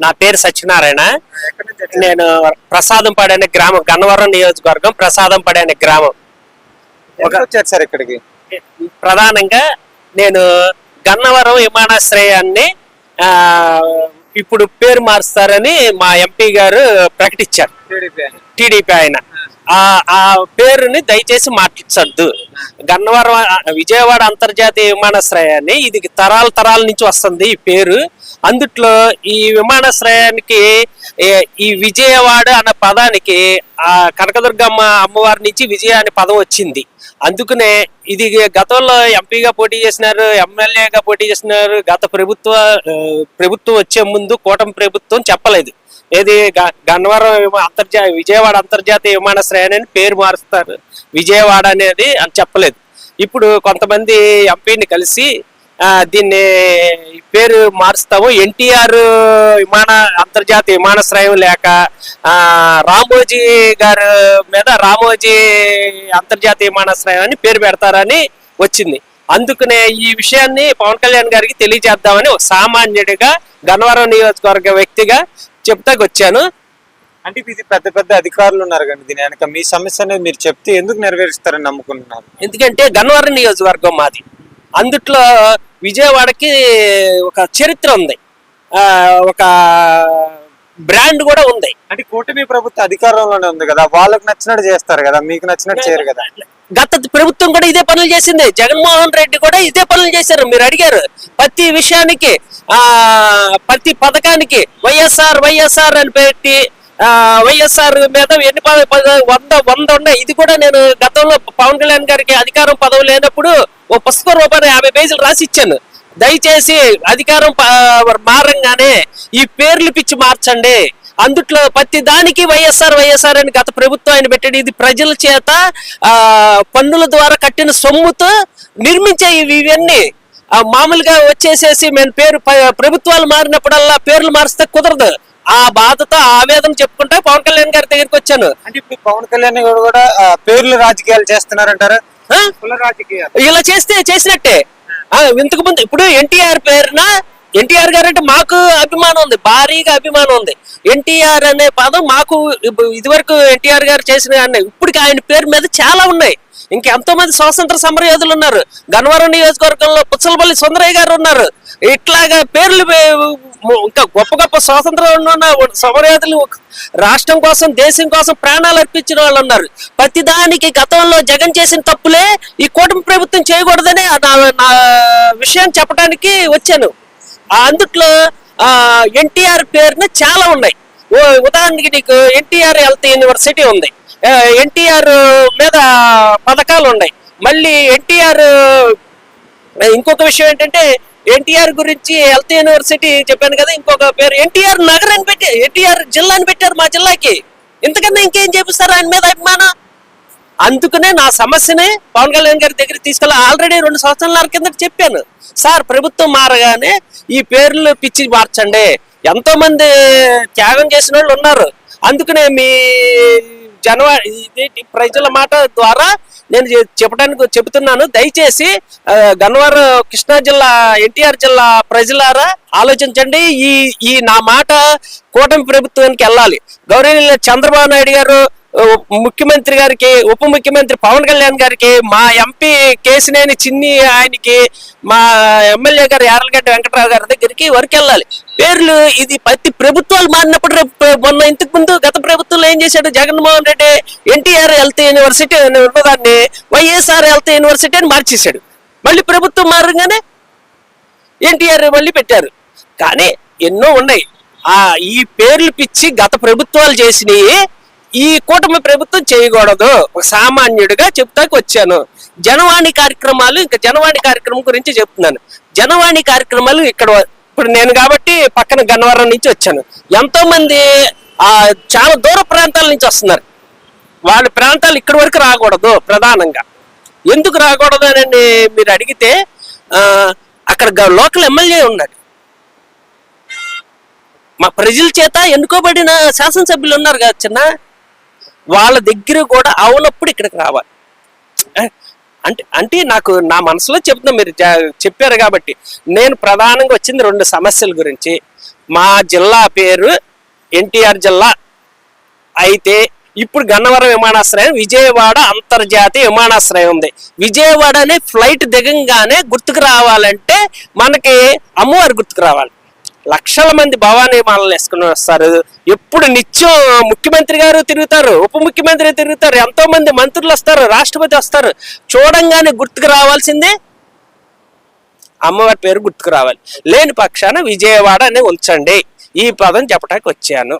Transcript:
నా పేరు సత్యనారాయణ? నేను ప్రసాదంపాడు అనే గ్రామం గన్నవరం నియోజకవర్గం ప్రసాదంపాడు అనే గ్రామం. వచ్చారు సార్ ఇక్కడికి? ప్రధానంగా నేను గన్నవరం విమానాశ్రయాన్ని ఆ, ఇప్పుడు పేరు మారుస్తారని మా ఎంపీ గారు ప్రకటించారు. టీడీపీ ఆయన. ఆ పేరుని దయచేసి మార్చొద్దు గన్నవరం విజయవాడ అంతర్జాతీయ విమానాశ్రయాన్ని ఇది తరాల తరాల నుంచి వస్తుంది ఈ పేరు. అందుట్లో ఈ విమానాశ్రయానికి ఈ విజయవాడ అన్న పదానికి ఆ కనకదుర్గమ్మ అమ్మవారి నుంచి విజయ అనే పదం వచ్చింది. అందుకనే ఇది గతంలో ఎంపీగా పోటీ చేసినారు ఎమ్మెల్యేగా పోటీ చేసినారు గత ప్రభుత్వ ప్రభుత్వం వచ్చే ముందు కూటమి ప్రభుత్వం చెప్పలేదు. ఏది? గ- గన్నవరం అంతర్జా విజయవాడ అంతర్జాతీయ విమానాశ్రయాన్ని పేరు మారుస్తారు. విజయవాడ అనేది అని చెప్పలేదు. ఇప్పుడు కొంతమంది ఎంపీని కలిసి దీన్ని పేరు మారుస్తాము. ఎన్టీఆర్ విమాన అంతర్జాతీయ విమానాశ్రయం లేక రామోజీ గారు మీద రామోజీ అంతర్జాతీయ విమానాశ్రయం అని పేరు పెడతారని వచ్చింది. అందుకనే ఈ విషయాన్ని పవన్ కళ్యాణ్ గారికి తెలియజేద్దామని ఒక సామాన్యుడిగా గన్నవరం నియోజకవర్గ వ్యక్తిగా చెప్తాకి వచ్చాను అంటే ఇది పెద్ద పెద్ద అధికారులు ఉన్నారు కానీ దీని వెనక మీ సమస్య అనేది మీరు చెప్తే ఎందుకు నెరవేరుస్తారని నమ్ముకుంటున్నారు? ఎందుకంటే గన్నవరం నియోజకవర్గం మాది. అందుట్లో విజయవాడకి ఒక చరిత్ర ఉంది. ఆ, ఒక బ్రాండ్ కూడా ఉంది. అంటే కూటమి ప్రభుత్వ అధికారంలోనే ఉంది కదా వాళ్ళకి నచ్చినట్టు చేస్తారు కదా మీకు నచ్చినట్టు చేయరు కదా? గత ప్రభుత్వం కూడా ఇదే పనులు చేసింది. జగన్మోహన్ రెడ్డి కూడా ఇదే పనులు చేశారు. మీరు అడిగారు. ప్రతి విషయానికి ఆ ప్రతి పథకానికి వైఎస్ఆర్ వైఎస్ఆర్ అని పెట్టి ఆ వైఎస్ఆర్ మీద ఎన్ని పద- వంద వంద ఉన్నాయి. ఇది కూడా నేను గతంలో పవన్ కళ్యాణ్ గారికి అధికారం పదవి లేనప్పుడు ఓ పుస్తక రూపాన్ని యాభై పేజీలు రాసి ఇచ్చాను. దయచేసి అధికారం మారంగానే ఈ పేర్లు పిచ్చి మార్చండి. అందుట్లో ప్రతి దానికి వైఎస్ఆర్ వైఎస్ఆర్ అని గత ప్రభుత్వం ఆయన పెట్టాడు. ఇది ప్రజల చేత ఆ పన్నుల ద్వారా కట్టిన సొమ్ముతో నిర్మించే ఇవి ఇవన్నీ. మామూలుగా వచ్చేసేసి మేము పేరు ప్రభుత్వాలు మారినప్పుడల్లా పేర్లు మారిస్తే కుదరదు. ఆ బాధతో ఆవేదన చెప్పుకుంటా పవన్ కళ్యాణ్ గారి దగ్గరికి వచ్చాను. అంటే ఇప్పుడు పవన్ కళ్యాణ్ గారు కూడా పేర్లు రాజకీయాలు చేస్తున్నారంటారా? ఇలా చేస్తే చేసినట్టే. ఇంతకు ముందు ఇప్పుడు ఎన్టీఆర్ పేరున ఎన్టీఆర్ గారు అంటే మాకు అభిమానం ఉంది భారీగా అభిమానం ఉంది. ఎన్టీఆర్ అనే పదం మాకు ఇదివరకు ఎన్టీఆర్ గారు చేసిన అన్నీ ఇప్పటికి ఆయన పేరు మీద చాలా ఉన్నాయి. ఇంకెంతో మంది స్వాతంత్ర సమరయోధులు ఉన్నారు. గన్నవరం నియోజకవర్గంలో పుచ్చలపల్లి సుందరయ్య గారు ఉన్నారు. ఇట్లాగా పేర్లు ఇంకా గొప్ప గొప్ప స్వాతంత్రం ఉన్న సమరయోధులు రాష్ట్రం కోసం దేశం కోసం ప్రాణాలు అర్పించిన వాళ్ళు ఉన్నారు. ప్రతిదానికి గతంలో జగన్ చేసిన తప్పులే ఈ కూటమి ప్రభుత్వం చేయకూడదని నా నా విషయం చెప్పడానికి వచ్చాను. అందుట్లో ఎన్టీఆర్ పేరున చాలా ఉన్నాయి. ఓ ఉదాహరణకి నీకు ఎన్టీఆర్ హెల్త్ యూనివర్సిటీ ఉంది. ఎన్టీఆర్ మీద పథకాలు ఉన్నాయి. మళ్ళీ ఎన్టీఆర్ ఇంకొక విషయం ఏంటంటే ఎన్టీఆర్ గురించి హెల్త్ యూనివర్సిటీ చెప్పాను కదా ఇంకొక పేరు ఎన్టీఆర్ నగర్ అని పెట్టి ఎన్టీఆర్ జిల్లా అని పెట్టారు మా జిల్లాకి. ఇంతకన్నా ఇంకేం చేపిస్తారు ఆయన మీద అభిమానం? అందుకనే నా సమస్యని పవన్ కళ్యాణ్ గారి దగ్గర తీసుకెళ్ళి ఆల్రెడీ రెండు సంవత్సరాల కింద చెప్పాను. సార్ ప్రభుత్వం మారగానే ఈ పేర్లు పిచ్చి మార్చండి. ఎంతో మంది త్యాగం చేసిన వాళ్ళు ఉన్నారు. అందుకనే మీ జనవరి ప్రజల మాట ద్వారా నేను చెప్పడానికి చెబుతున్నాను. దయచేసి గన్నవరం కృష్ణా జిల్లా ఎన్టీఆర్ జిల్లా ప్రజలారా ఆలోచించండి. ఈ ఈ నా మాట కూటమి ప్రభుత్వానికి వెళ్ళాలి. గౌరవనీయులు చంద్రబాబు నాయుడు గారు ముఖ్యమంత్రి గారికి ఉప ముఖ్యమంత్రి పవన్ కళ్యాణ్ గారికి మా ఎంపీ కేసినేని చిన్ని ఆయనకి మా ఎమ్మెల్యే గారు యార్లగడ్డ వెంకటరావు గారి దగ్గరికి వరకు వెళ్ళాలి పేర్లు ఇది ప్రతి ప్రభుత్వాలు మారినప్పుడు రేపు మొన్న ఇంతకు ముందు గత ప్రభుత్వంలో ఏం చేశాడు? Jaganmohan Reddy NTR health university ఉన్నదాన్ని వైఎస్ఆర్ హెల్త్ యూనివర్సిటీ అని మార్చేశాడు. మళ్ళీ ప్రభుత్వం మారగానే ఎన్టీఆర్ మళ్ళీ పెట్టారు. కానీ ఎన్నో ఉన్నాయి. ఆ ఈ పేర్లు పిచ్చి గత ప్రభుత్వాలు చేసినవి ఈ కూటమి ప్రభుత్వం చేయకూడదు. ఒక సామాన్యుడిగా చెప్తాకి వచ్చాను. జనవాణి కార్యక్రమాలు ఇంకా జనవాణి కార్యక్రమం గురించి చెప్తున్నాను. జనవాణి కార్యక్రమాలు ఇక్కడ ఇప్పుడు నేను కాబట్టి పక్కన గన్నవరం నుంచి వచ్చాను. ఎంతో మంది ఆ చాలా దూర ప్రాంతాల నుంచి వస్తున్నారు. వాళ్ళ ప్రాంతాలు ఇక్కడి వరకు రాకూడదు ప్రధానంగా. ఎందుకు రాకూడదు అని మీరు అడిగితే అక్కడ గ- లోకల్ ఎమ్మెల్యే ఉన్నాడు. మా ప్రజల చేత ఎన్నుకోబడిన శాసనసభ్యులు ఉన్నారు కదా చిన్న. వాళ్ళ దగ్గర కూడా అవునప్పుడు ఇక్కడికి రావాలి. అంటే అంటే నాకు నా మనసులో చెప్తున్నా మీరు చెప్పారు కాబట్టి నేను ప్రధానంగా వచ్చింది రెండు సమస్యల గురించి. మా జిల్లా పేరు ఎన్టీఆర్ జిల్లా. అయితే ఇప్పుడు గన్నవరం విమానాశ్రయం విజయవాడ అంతర్జాతీయ విమానాశ్రయం ఉంది. విజయవాడ అనే ఫ్లైట్ దిగంగానే గుర్తుకు రావాలంటే మనకి అమ్మవారి గుర్తుకు రావాలి. లక్షల మంది భవానీ మాలను వేసుకుని వస్తారు. ఎప్పుడు నిత్యం ముఖ్యమంత్రి గారు తిరుగుతారు ఉప ముఖ్యమంత్రి తిరుగుతారు ఎంతో మంది మంత్రులు వస్తారు రాష్ట్రపతి వస్తారు. చూడంగానే గుర్తుకు రావాల్సిందే అమ్మవారి పేరు గుర్తుకు రావాలి. లేని పక్షాన విజయవాడ అని ఉంచండి. ఈ పదం చెప్పడానికి వచ్చాను.